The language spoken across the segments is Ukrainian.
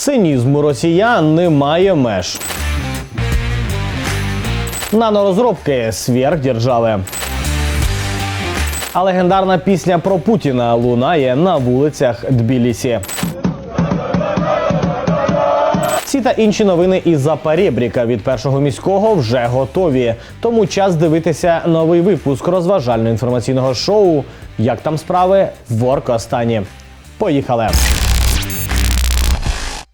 Цинізму росіян немає меж. Нанорозробки сверхдержави. А легендарна пісня про Путіна лунає на вулицях Тбілісі. Ці та інші новини із Запорєбріка від першого міського вже готові. Тому час дивитися новий випуск розважально-інформаційного шоу Як там справи в Оркостані. Поїхали!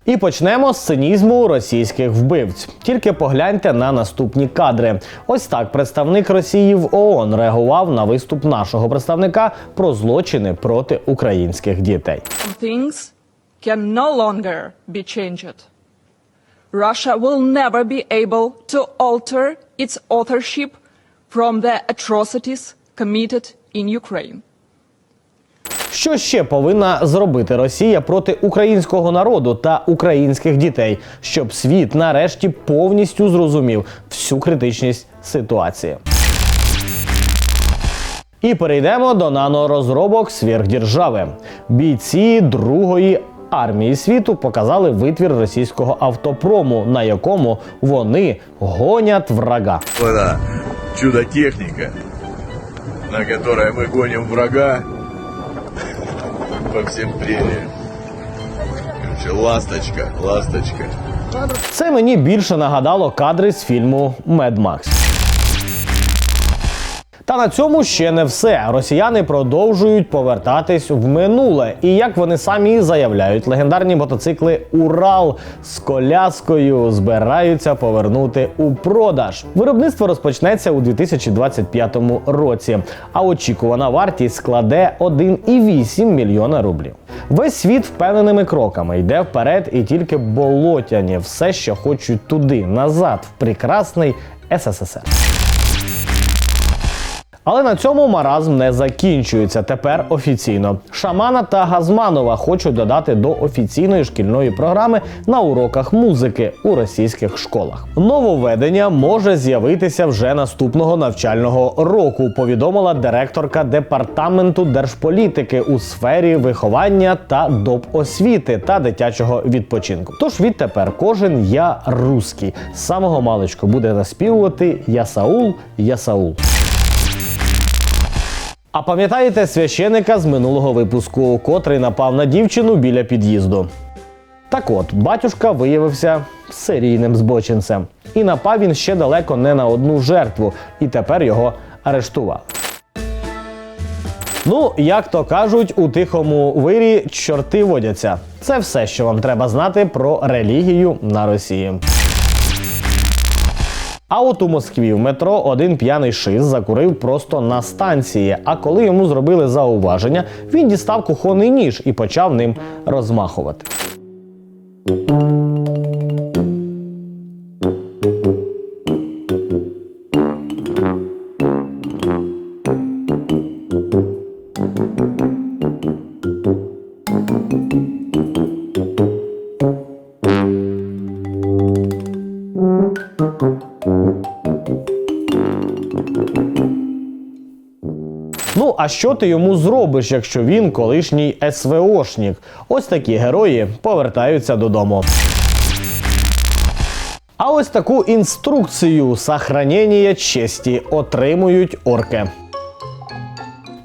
І почнемо з цинізму російських вбивць. Тільки погляньте на наступні кадри. Ось так представник Росії в ООН реагував на виступ нашого представника про злочини проти українських дітей. things can no longer be changed. Russia will never be able to alter its authorship from the atrocities committed in Ukraine. Що ще повинна зробити Росія проти українського народу та українських дітей, щоб світ нарешті повністю зрозумів всю критичність ситуації? І перейдемо до нанорозробок сверхдержави. Бійці другої армії світу показали витвір російського автопрому, на якому вони гонять врага. Это чудо-техника, на которой мы гоним врага всем прериям. Короче, ласточка, ласточка. Це мені більше нагадало кадри з фільму медмакс. Max. Та на цьому ще не все. Росіяни продовжують повертатись в минуле. І як вони самі заявляють, легендарні мотоцикли Урал з коляскою збираються повернути у продаж. Виробництво розпочнеться у 2025 році, а очікувана вартість складе 1,8 мільйона рублів. Весь світ впевненими кроками йде вперед, і тільки болотяні все ще хочуть туди, назад, в прекрасний СССР. Але на цьому маразм не закінчується. Тепер офіційно. Шамана та Газманова хочуть додати до офіційної шкільної програми на уроках музики у російських школах. Нововведення може з'явитися вже наступного навчального року. Повідомила директорка департаменту держполітики у сфері виховання та допосвіти та дитячого відпочинку. Тож відтепер кожен я русський з самого маличку буде наспівувати Я Саул, Я Саул. А пам'ятаєте священика з минулого випуску, котрий напав на дівчину біля під'їзду? Так от, батюшка виявився серійним збочинцем. І напав він ще далеко не на одну жертву, і тепер його арештували. Ну, як то кажуть, у тихому вирі чорти водяться. Це все, що вам треба знати про релігію на Росії. А от у Москві в метро один п'яний шиз закурив просто на станції. А коли йому зробили зауваження, він дістав кухонний ніж і почав ним розмахувати. Ну а що ти йому зробиш, якщо він колишній СВОшник? Ось такі герої повертаються додому. А ось таку інструкцію сохранення честі отримують орки.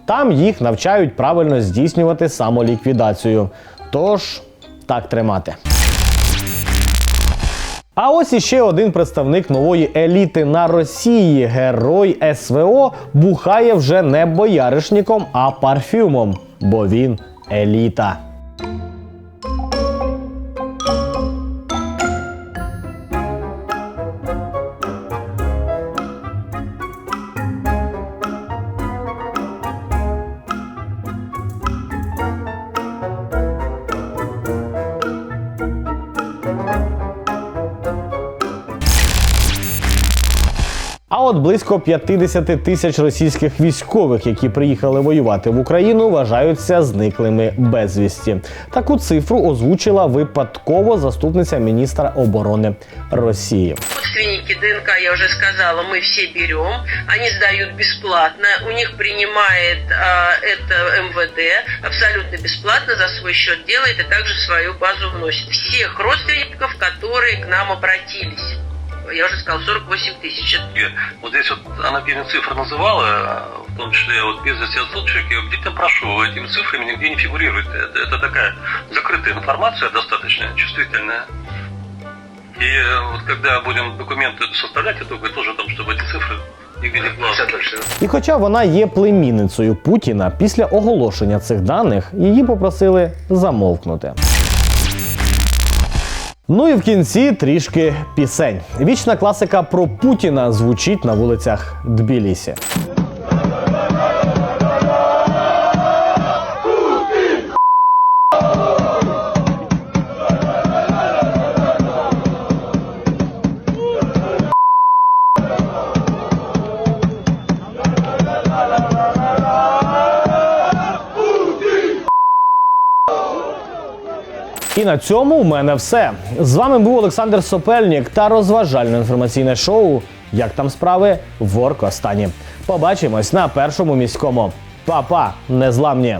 Там їх навчають правильно здійснювати самоліквідацію. Тож так тримати. А ось іще один представник нової еліти на Росії, герой СВО, бухає вже не бояришником, а парфюмом, бо він еліта. А от близько 50 тисяч російських військових, які приїхали воювати в Україну, вважаються зниклими безвісті. Таку цифру озвучила випадково заступниця міністра оборони Росії. Родственники ДНК, я уже сказала, мы все берем. Они сдают бесплатно. У них принимает а, это МВД абсолютно бесплатно за свой счет делает и также в свою базу вносит. Всех родственников, которые к нам обратились. Я уже сказала, 48 тысяч. Вот здесь вот она перед цифры называла, в том числе вот без вести отсутствующих, я бдительно прошу, этими цифрами нигде не фигурирует. Это, это такая закрытая информация, достаточно чувствительная. И э, вот когда будем документы составлять, я думаю тоже о том, чтобы эти цифры нигде не плавали. І хоча вона є племінницею Путіна, після оголошення цих даних її попросили замовкнути. Ну і в кінці трішки пісень. Вічна класика про Путіна звучить на вулицях Тбілісі. І на цьому в мене все. З вами був Олександр Сопельнік та розважальне інформаційне шоу Як там справи в Оркостані. Побачимось на першому міському. Па-па, незламні!